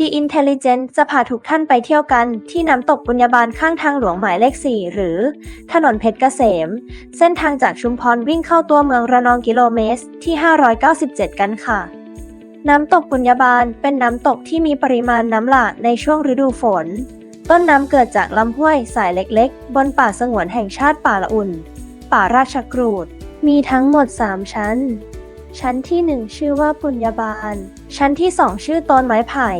The Intelligent จะพาทุกท่านไปเที่ยวกันที่น้ำตกบุญญาบาลข้างทางหลวงหมายเลข 4 หรือ ถนนเพชรเกษม เส้นทางจากชุมพรวิ่งเข้าตัวเมืองระนองกิโลเมตรที่ 597 กันค่ะ น้ำตกบุญญาบาลเป็นน้ำตกที่มีปริมาณน้ำหลากในช่วงฤดูฝน ต้นน้ำเกิดจากลำห้วยสายเล็กๆ บนป่าสงวนแห่งชาติป่าละอุ่น ป่าราชกรูด มีทั้งหมด 3 ชั้นชั้นที่ 1 ชื่อว่าปุญญาบาล ชั้นที่ 2 ชื่อต้นไม้ไผ่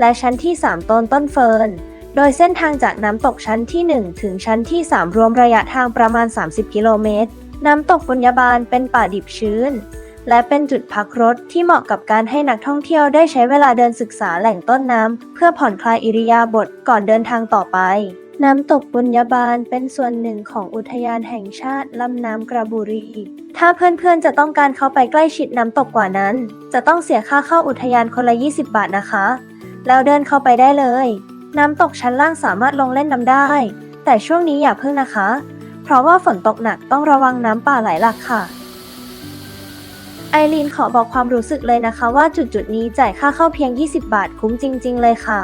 และชั้นที่ 3 ต้นต้นเฟิร์น โดยเส้นทางจากน้ำตกชั้นที่ 1 ถึงชั้นที่ 3 รวมระยะทางประมาณ 30 กิโลเมตร น้ำตกปุญญาบาลเป็นป่าดิบชื้น และเป็นจุดพักรถที่เหมาะกับการให้นักท่องเที่ยวได้ใช้เวลาเดินศึกษาแหล่งต้นน้ำเพื่อผ่อนคลายอิริยาบถก่อนเดินทางต่อไปน้ำตกบุญญาบาลเป็นส่วนหนึ่งของอุทยานแห่งชาติลำน้ำกระบุรี ถ้าเพื่อนๆจะต้องการเข้าไปใกล้ชิดน้ำตกกว่านั้น จะต้องเสียค่าเข้าอุทยานคนละ 20 บาทนะคะ แล้วเดินเข้าไปได้เลย น้ำตกชั้นล่างสามารถลงเล่นน้ำได้ แต่ช่วงนี้อย่าเพิ่งนะคะ เพราะว่าฝนตกหนักต้องระวังน้ำป่าไหลหลากค่ะ ไอรีนขอบอกความรู้สึกเลยนะคะ ว่าจุดจุดๆนี้จ่ายค่าเข้าเพียง 20 บาทคุ้มจริง ๆ เลยค่ะ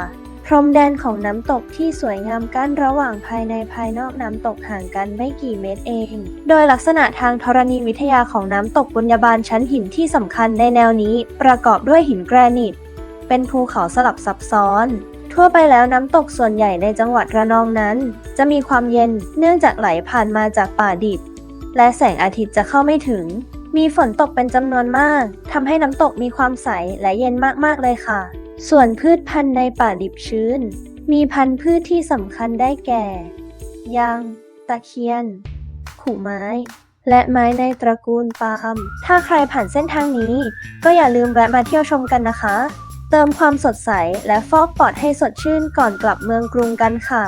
พรมแดนของน้ำตกที่สวยงามกั้นระหว่างภายในภายนอกน้ำตกห่างกันไม่กี่เมตรเอง โดยลักษณะทางธรณีวิทยาของน้ำตกบุญญาบาลชั้นหินที่สำคัญในแนวนี้ ประกอบด้วยหินแกรนิต เป็นภูเขาสลับซับซ้อน ทั่วไปแล้วน้ำตกส่วนใหญ่ในจังหวัดระนองนั้น จะมีความเย็นเนื่องจากไหลผ่านมาจากป่าดิบ และแสงอาทิตย์จะเข้าไม่ถึง มีฝนตกเป็นจำนวนมากทำให้น้ำตกมีความใสและเย็นมากๆเลยค่ะ ส่วนพืชพันธุ์ในป่าดิบชื้น มีพันธุ์พืชที่สำคัญได้แก่ ยาง ตะเคียน ขู่ไม้และไม้ในตระกูลปาล์ม ถ้าใครผ่านเส้นทางนี้ ก็อย่าลืมแวะมาเที่ยวชมกันนะคะ เติมความสดใสและฟอกปอดให้สดชื่นก่อนกลับเมืองกรุงกันค่ะ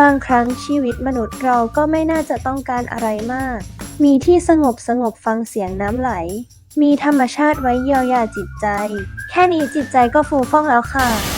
บางครั้งชีวิตมนุษย์เราก็ไม่น่าจะต้องการอะไรมาก มีที่สงบสงบฟังเสียงน้ำไหล มีธรรมชาติไว้เยียวยาจิตใจ แค่นี้จิตใจก็ฟูฟ่องแล้วค่ะ